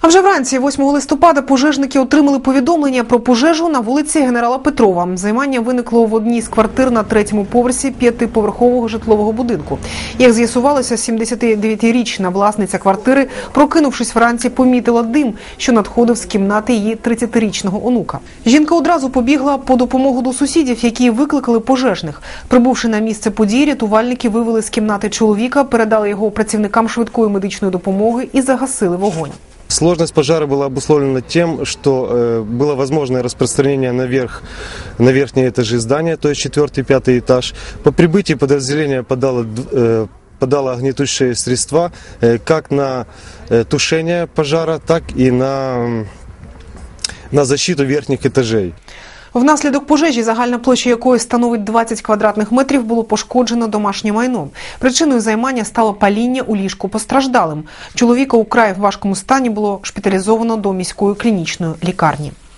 А вже вранці, 8 листопада, пожежники отримали повідомлення про пожежу на вулиці генерала Петрова. Займання виникло в одній з квартир на третьому поверсі п'ятиповерхового житлового будинку. Як з'ясувалося, 79-річна власниця квартири, прокинувшись вранці, помітила дим, що надходив з кімнати її 30-річного онука. Жінка одразу побігла по допомогу до сусідів, які викликали пожежних. Прибувши на місце події, рятувальники вивели з кімнати чоловіка, передали його працівникам швидкої медичної допомоги і загасили вогонь. Сложность пожара была обусловлена тем, что э, было возможное распространение наверх, на верхние этажи здания, то есть четвертый, пятый этаж. По прибытии подразделение подало, э, подало огнетушащие средства э, как на тушение пожара, так и на, на защиту верхних этажей. Внаслідок пожежі, загальна площа якої становить 20 квадратних метрів, було пошкоджено домашнє майно. Причиною займання стало паління у ліжку постраждалим. Чоловіка у край важкому стані було шпіталізовано до міської клінічної лікарні.